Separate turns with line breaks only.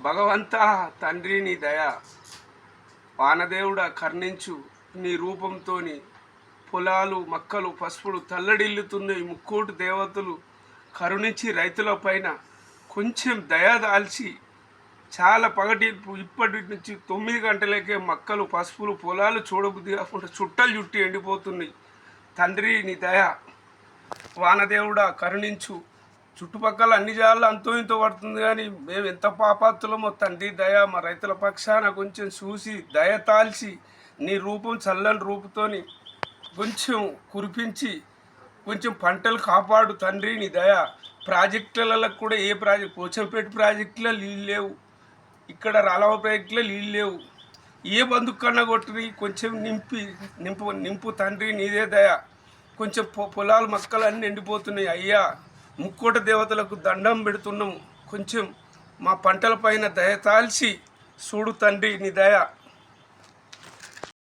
భగవంత తండ్రి నీ దయ వానదేవుడా కర్ణించు నీ రూపంతోని పొలాలు మక్కలు పసుపులు తల్లడిల్లుతున్నాయి. ముక్కోటి దేవతలు కరుణించి రైతుల పైన కొంచెం దయ దాల్చి చాలా పగటింపు ఇప్పటి నుంచి తొమ్మిది గంటలకే మక్కలు పసుపులు పొలాలు చూడబుద్ధి కాకుండా చుట్టలు చుట్టి ఎండిపోతున్నాయి. తండ్రి నీ దయ వానదేవుడా కరుణించు చుట్టుపక్కల అన్ని జాలు అంతో ఇంతో పడుతుంది కానీ మేము ఎంత పాపాత్తులమో తండ్రి దయ మా రైతుల పక్షాన కొంచెం చూసి దయ తాల్చి నీ రూపం చల్లని రూపుతోని కొంచెం కురిపించి కొంచెం పంటలు కాపాడు తండ్రి నీ దయ. ప్రాజెక్టులలో కూడా ఏ ప్రాజెక్ట్ పోచంపేట ప్రాజెక్టులో నీళ్ళు లేవు. ఇక్కడ రాలవ ప్రాజెక్టులో నీళ్ళు లేవు. ఏ బందుకన్నా కొట్టి కొంచెం నింపి నింపు నింపు తండ్రి నీదే దయ. కొంచెం పొ- పొలాలు మొక్కలు అన్నీ ఎండిపోతున్నాయి అయ్యా. ముక్కోట దేవతలకు దండం పెడుతున్నాము. కొంచెం మా పంటల పైన దయ తాల్చి చూడు తండ్రి నీ దయ